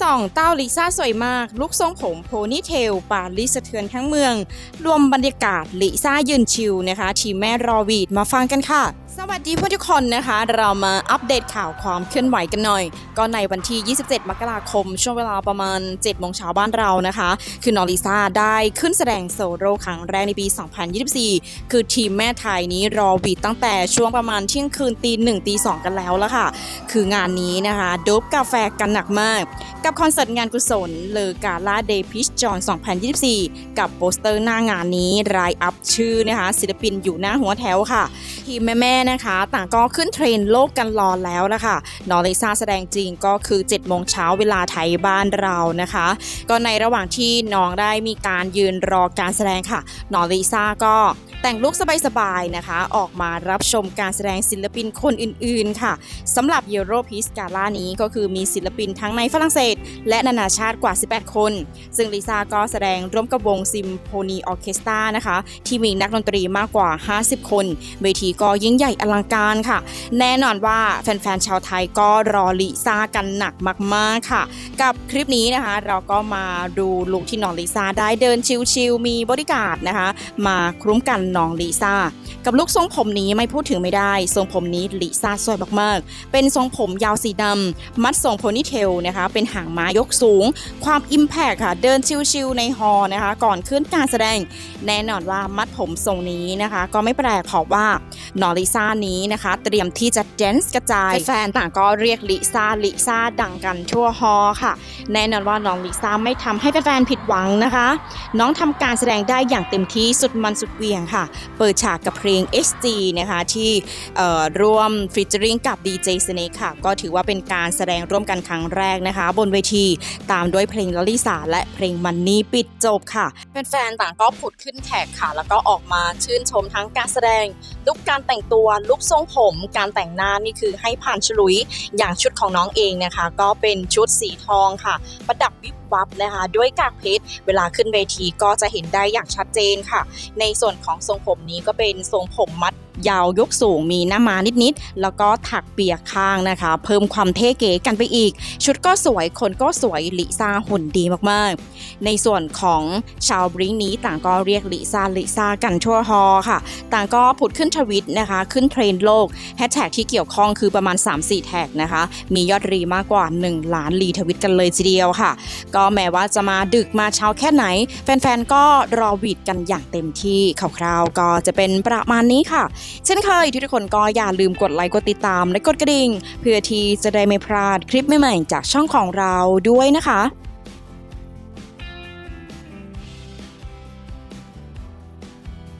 ส่องเต้าลิซ่าสวยมาก ลูกทรงผมโพนี่เทลปาลิสะเทือนทั้งเมือง รวมบรรยากาศลิซ่ายืนชิลนะคะ ทีมแม่รอวีดมาฟังกันค่ะ สวัสดีเพื่อนทุกคนนะคะ เรามาอัปเดตข่าวความเคลื่อนไหวกันหน่อย ก็ในวันที่ 27 มกราคม ช่วงเวลาประมาณ 7 โมงเช้าบ้านเรานะคะ คือนองลิซ่าได้ขึ้นแสดงโซโล่ครั้งแรกในปี 2024 คือทีมแม่ไทยนี้รอวีดตั้งแต่ช่วงประมาณเที่ยงคืนตีหนึ่งตีสองกันแล้วละค่ะ คืองานนี้นะคะโดบกาแฟกันหนักมาก กับคอนเสิร์ตงานกุศลเลอกาลาเดพิชจอน 2024 กับโปสเตอร์หน้างานนี้รายอัพชื่อนะคะศิลปินอยู่หน้าหัวแถวค่ะ ทีมแม่ๆนะคะ ต่างก็ขึ้นเทรนโลกกันรอแล้วนะคะนอริซาแสดงจริงก็คือ7โมงเช้าเวลาไทยบ้านเรานะคะ ก็ในระหว่างที่น้องได้มีการยืนรอการแสดงค่ะนอริซาก็แต่งลุคสบายๆนะคะ ออกมารับชมการแสดงศิลปินคนอื่นๆค่ะสำหรับ Euro Peace Gala นี้ก็คือมีศิลปินทั้งในฝรั่งเศส และนานาชาติกว่า 18 คน ซึ่งลิซ่าก็แสดงร่วมกับวงซิมโฟนีออเคสตรานะคะ ที่มีนักดนตรีมากกว่า 50 คน เวทีก็ยิ่งใหญ่อลังการค่ะ แน่นอนว่าแฟนๆชาวไทยก็รอลิซ่ากันหนักมากๆค่ะ กับคลิปนี้นะคะ เราก็มาดูลุคที่น้องลิซ่าได้เดินชิลๆมีบริการนะคะ มาคลุ้มกันน้องลิซ่ากับลุคทรงผมนี้ไม่พูดถึงไม่ได้ ทรงผมนี้ลิซ่าสวยมากๆ เป็นทรงผมยาวสีดำมัดทรงโพนี่เทลนะคะ เป็นหางม้ายกสูง ความอิมแพกค่ะ เดินชิลๆในฮอร์นะคะ ก่อนขึ้นการแสดง แน่นอนว่ามัดผมทรงนี้นะคะ ก็ไม่แปลกเพราะว่านอลิซ่านี้นะคะ เตรียมที่จะแดนซ์กระจายแฟนต่างก็เรียกลิซ่าลิซ่าดังกันทั่วฮอลล์ค่ะ แน่นอนว่าน้องลิซ่าไม่ทำให้แฟนๆผิดหวังนะคะ น้องทำการแสดงได้อย่างเต็มที่สุดมันสุดเวียงค่ะ เปิดฉากกับเพลง SG นะคะที่ร่วมฟีเจอริงกับ DJ Snake ค่ะ ก็ถือว่าเป็นการแสดงร่วมกันครั้งแรกนะคะ บนเวทีตามด้วยเพลงลลิสาและเพลงมันนี่ปิดจบค่ะแฟนๆต่างก็ผุดขึ้นแท็กค่ะ แล้วก็ออกมาชื่นชมทั้งการแสดงลุกการแต่งตัวลุกทรงผม การแต่งหน้านี่คือให้ผ่านฉลุยอย่างชุดของน้องเองนะคะ ก็เป็นชุดสีทองค่ะ ประดับวิบวับนะคะด้วยกากเพชรเวลาขึ้นเวทีก็จะเห็นได้อย่างชัดเจนค่ะ ในส่วนของทรงผมนี้ก็เป็นทรงผมมัด ยาวยกสูงมีหน้ามานิดๆ แล้วก็ถักเปียกข้างนะคะ เพิ่มความเท่เก๋กันไปอีก ชุดก็สวยคนก็สวยลิซ่าหุ่นดีมากๆ ในส่วนของชาวบริงนี้ต่างก็เรียกลิซ่าลิซ่ากันทั่วฮอค่ะ ต่างก็ผุดขึ้นทวิตนะคะ ขึ้นเทรนด์โลกแฮชแท็กที่เกี่ยวข้องคือประมาณ 3-4 แท็กนะคะ มียอดรีมากกว่า 1 ล้านรีทวิตกันเลยทีเดียวค่ะ ก็แม้ว่าจะมาดึกมาเช้าแค่ไหน แฟนๆก็รอวีดกันอย่างเต็มที่คร่าวๆก็จะเป็นประมาณนี้ค่ะเช่นเคยทุกคนก็อย่าลืมกดไลค์กดติดตามและกดกระดิ่ง เพื่อที่จะได้ไม่พลาดคลิปใหม่ๆจากช่องของเราด้วยนะคะ